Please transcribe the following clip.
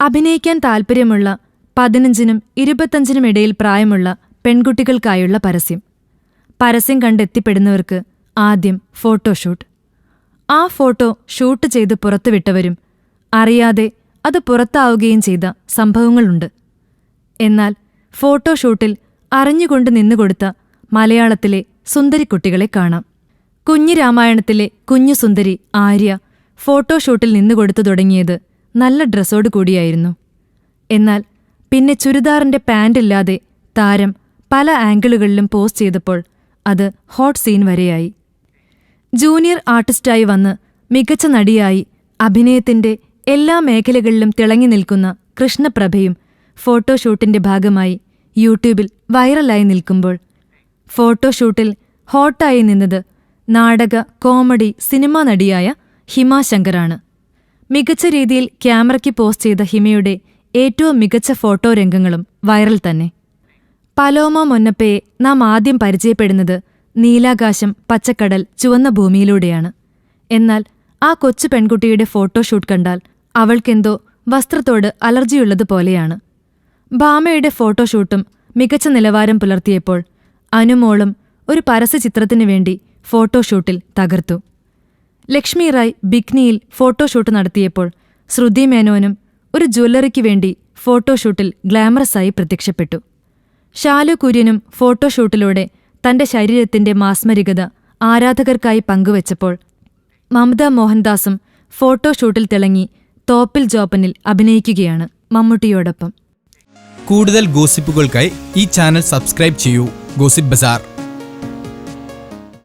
അഭിനയിക്കാൻ താൽപ്പര്യമുള്ള പതിനഞ്ചിനും ഇരുപത്തഞ്ചിനും ഇടയിൽ പ്രായമുള്ള പെൺകുട്ടികൾക്കായുള്ള പരസ്യം. പരസ്യം കണ്ടെത്തിപ്പെടുന്നവർക്ക് ആദ്യം ഫോട്ടോഷൂട്ട്. ആ ഫോട്ടോ ഷൂട്ട് ചെയ്ത് പുറത്തുവിട്ടവരും അറിയാതെ അത് പുറത്താവുകയും ചെയ്ത സംഭവങ്ങളുണ്ട്. എന്നാൽ ഫോട്ടോഷൂട്ടിൽ അറിഞ്ഞുകൊണ്ട് നിന്നുകൊടുത്ത മലയാളത്തിലെ സുന്ദരിക്കുട്ടികളെ കാണാം. കുഞ്ഞു രാമായണത്തിലെ കുഞ്ഞു സുന്ദരി ആര്യ ഫോട്ടോഷൂട്ടിൽ നിന്നുകൊടുത്തു തുടങ്ങിയത് നല്ല ഡ്രസ്സോട് കൂടിയായിരുന്നു. എന്നാൽ പിന്നെ ചുരിദാറിന്റെ പാൻറില്ലാതെ താരം പല ആംഗിളുകളിലും പോസ് ചെയ്തപ്പോൾ അത് ഹോട്ട് സീൻ വരെയായി. ജൂനിയർ ആർട്ടിസ്റ്റായി വന്ന് മികച്ച നടിയായി അഭിനയത്തിന്റെ എല്ലാ മേഖലകളിലും തിളങ്ങി നിൽക്കുന്ന കൃഷ്ണപ്രഭയും ഫോട്ടോഷൂട്ടിന്റെ ഭാഗമായി യൂട്യൂബിൽ വൈറലായി നിൽക്കുമ്പോൾ ഫോട്ടോഷൂട്ടിൽ ഹോട്ടായി നിന്നത് നാടക കോമഡി സിനിമാ നടിയായ ഹിമ ശങ്കറാണ് മികച്ച രീതിയിൽ ക്യാമറയ്ക്ക് പോസ്റ്റ് ചെയ്ത ഹിമയുടെ ഏറ്റവും മികച്ച ഫോട്ടോ രംഗങ്ങളും വൈറൽ തന്നെ. പലോമ മൊന്നപ്പയെ നാം ആദ്യം പരിചയപ്പെടുന്നത് നീലാകാശം പച്ചക്കടൽ ചുവന്ന ഭൂമിയിലൂടെയാണ്. എന്നാൽ ആ കൊച്ചു പെൺകുട്ടിയുടെ ഫോട്ടോഷൂട്ട് കണ്ടാൽ അവൾക്കെന്തോ വസ്ത്രത്തോട് അലർജിയുള്ളതുപോലെയാണ് ഭാമയുടെ ഫോട്ടോഷൂട്ടും മികച്ച നിലവാരം പുലർത്തിയപ്പോൾ അനുമോളും ഒരു പരസ്യചിത്രത്തിനു വേണ്ടി ഫോട്ടോഷൂട്ടിൽ തകർത്തു. ലക്ഷ്മി റായ് ബിക്നിയിൽ ഫോട്ടോഷൂട്ട് നടത്തിയപ്പോൾ ശ്രുതി മേനോനും ഒരു ജ്വല്ലറിക്ക് വേണ്ടി ഫോട്ടോഷൂട്ടിൽ ഗ്ലാമറസായി പ്രത്യക്ഷപ്പെട്ടു. ഷാലു കുര്യനും ഫോട്ടോഷൂട്ടിലൂടെ തന്റെ ശരീരത്തിന്റെ മാസ്മരികത ആരാധകർക്കായി പങ്കുവച്ചപ്പോൾ മമത മോഹൻദാസും ഫോട്ടോഷൂട്ടിൽ തിളങ്ങി തോപ്പിൽ ജോപ്പനിൽ അഭിനയിക്കുകയാണ് മമ്മൂട്ടിയോടൊപ്പം. കൂടുതൽ ഗോസിപ്പുകൾക്കായി ഈ ചാനൽ സബ്സ്ക്രൈബ് ചെയ്യൂ. ഗോസിപ്പ് ബസാർ.